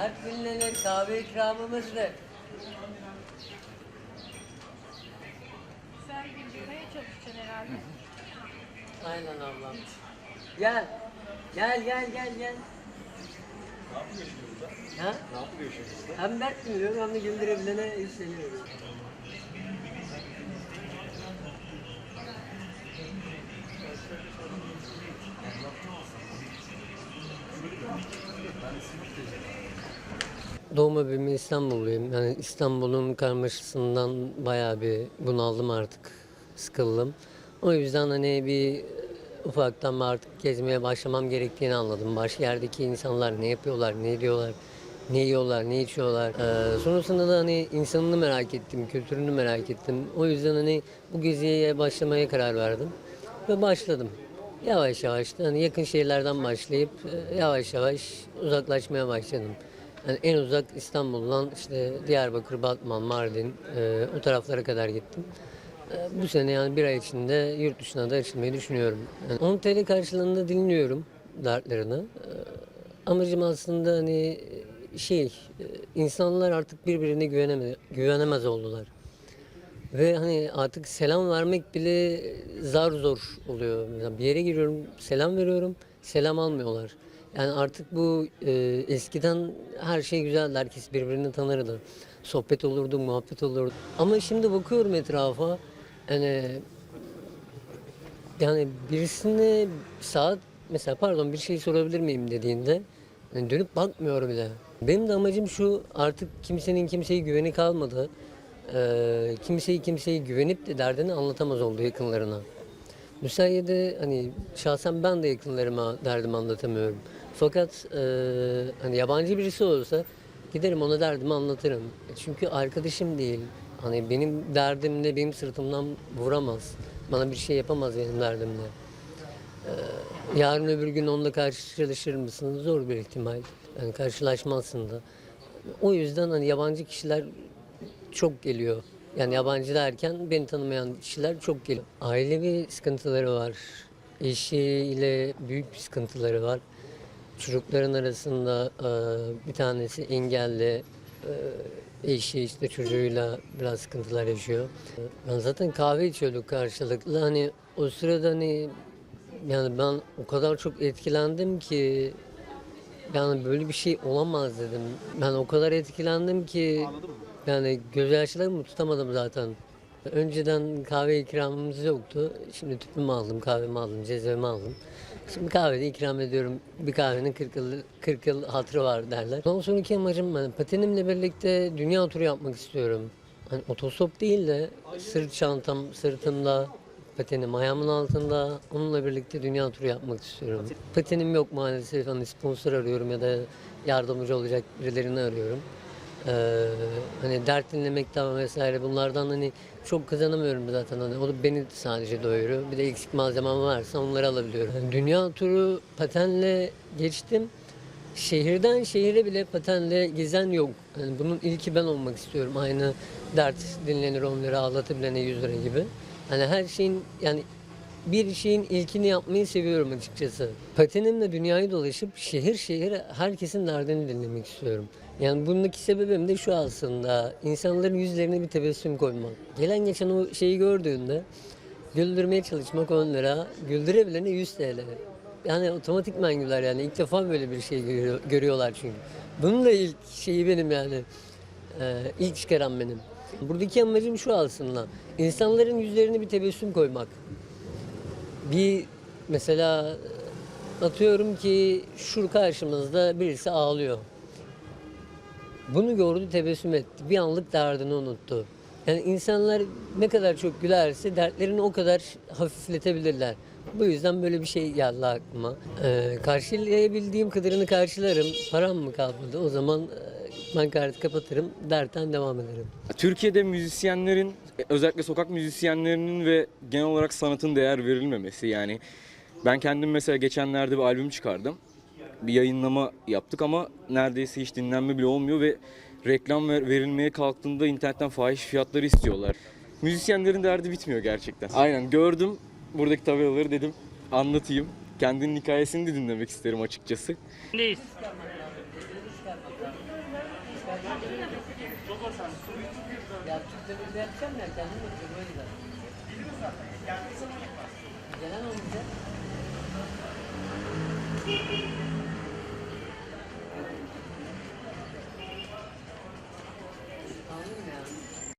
Dert dinlenir, kahve ikramımızdır. Sen güldürmeye çalışacaksın herhalde. Aynen ablam. Gel. Gel gel gel gel. Ne yapıyor şimdi burada? Ha? Ne yapıyor şimdi burada? Hem dert dinliyorum hem de güldürebilene yükseliyorum. Doğma büyüme İstanbulluyum. Yani İstanbul'un karmaşasından bayağı bir bunaldım artık. Sıkıldım. O yüzden hani bir ufaktan artık gezmeye başlamam gerektiğini anladım. Başka yerdeki insanlar ne yapıyorlar, ne ediyorlar, ne yiyorlar, ne içiyorlar. Ee, sonrasında da hani insanını merak ettim, kültürünü merak ettim. O yüzden hani bu geziye başlamaya karar verdim. Ve başladım. Yavaş yavaş da hani yakın şehirlerden başlayıp e, yavaş yavaş uzaklaşmaya başladım. Yani en uzak İstanbul'dan işte Diyarbakır, Batman, Mardin e, o taraflara kadar gittim. E, bu sene yani bir ay içinde yurt dışına da açılmayı düşünüyorum. Yani 10 TL karşılığında dinliyorum dertlerini. E, amacım aslında hani şey e, insanlar artık birbirine güveneme, güvenemez oldular. Ve hani artık selam vermek bile zar zor oluyor. Mesela bir yere giriyorum, selam veriyorum, selam almıyorlar. Yani artık bu e, eskiden her şey güzeldi, herkes birbirini tanırdı. Sohbet olurdu, muhabbet olurdu. Ama şimdi bakıyorum etrafa, yani yani birisine saat mesela pardon bir şey sorabilir miyim dediğinde yani dönüp bakmıyor bile. Benim de amacım şu artık kimsenin kimseye güveni kalmadı. Ee, kimseyi kimseye güvenip de derdini anlatamaz oldu yakınlarına. Bu sayede hani şahsen ben de yakınlarıma derdimi anlatamıyorum. Fakat e, hani yabancı birisi olsa giderim ona derdimi anlatırım. Çünkü arkadaşım değil. Hani benim derdimle benim sırtımdan vuramaz. Bana bir şey yapamaz benim derdimle. Ee, yarın öbür gün onunla karşılaşır mısın? Zor bir ihtimal. Yani karşılaşmazsın da. O yüzden hani yabancı kişiler çok geliyor. Yani yabancı derken beni tanımayan kişiler çok geliyor. Ailevi sıkıntıları var. Eşiyle büyük bir sıkıntıları var. Çocukların arasında e, bir tanesi engelli, e, eşi işte çocuğuyla biraz sıkıntılar yaşıyor. Ben zaten kahve içiyorduk karşılıklı. Hani o sırada hani yani ben o kadar çok etkilendim ki yani böyle bir şey olamaz dedim. Ben o kadar etkilendim ki Anladın mı? Yani gözyaşlarımı tutamadım zaten. Önceden kahve ikramımız yoktu. Şimdi tüpümü aldım, kahvemi aldım, cezvemi aldım. Şimdi kahvede ikram ediyorum. Bir kahvenin 40 yıl, 40 yıl hatırı var derler. Ondan sonraki amacım ben patenimle birlikte dünya turu yapmak istiyorum. Hani otostop değil de sırt çantam sırtımda, patenim ayağımın altında. Onunla birlikte dünya turu yapmak istiyorum. Patenim yok maalesef. Hani sponsor arıyorum ya da yardımcı olacak birilerini arıyorum. Ee, hani dert dinlemekten vesaire bunlardan hani çok kazanamıyorum zaten hani o da beni sadece doyuruyor. Bir de eksik malzemem varsa onları alabiliyorum. Yani dünya turu patenle geçtim. Şehirden şehire bile patenle gezen yok. Yani bunun ilki ben olmak istiyorum. Aynı dert dinlenir 10 lira ağlatabilene 100 lira gibi. Hani her şeyin yani bir şeyin ilkini yapmayı seviyorum açıkçası. Patenimle dünyayı dolaşıp şehir şehir herkesin derdini dinlemek istiyorum. Yani bundaki sebebim de şu aslında. insanların yüzlerine bir tebessüm koymak. Gelen geçen o şeyi gördüğünde güldürmeye çalışmak 10 lira, güldürebilene 100 TL. Yani otomatikman güler yani. ilk defa böyle bir şey görüyor- görüyorlar çünkü. Bunun da ilk şeyi benim yani. Ee, ilk çıkaran benim. Buradaki amacım şu aslında. İnsanların yüzlerine bir tebessüm koymak. Bir mesela atıyorum ki şu karşımızda birisi ağlıyor. Bunu gördü tebessüm etti. Bir anlık derdini unuttu. Yani insanlar ne kadar çok gülerse dertlerini o kadar hafifletebilirler. Bu yüzden böyle bir şey geldi aklıma. Ee, karşılayabildiğim kadarını karşılarım. Param mı kalmadı? O zaman e, ben kartı kapatırım. Dertten devam ederim. Türkiye'de müzisyenlerin özellikle sokak müzisyenlerinin ve genel olarak sanatın değer verilmemesi yani ben kendim mesela geçenlerde bir albüm çıkardım. Bir yayınlama yaptık ama neredeyse hiç dinlenme bile olmuyor ve reklam ver- verilmeye kalktığında internetten fahiş fiyatları istiyorlar. Müzisyenlerin derdi bitmiyor gerçekten. Aynen gördüm buradaki tabelaları dedim anlatayım. Kendinin hikayesini de dinlemek isterim açıkçası. Neyiz? Ya Türkçe yapacağım ya kendim yapacağım o yüzden.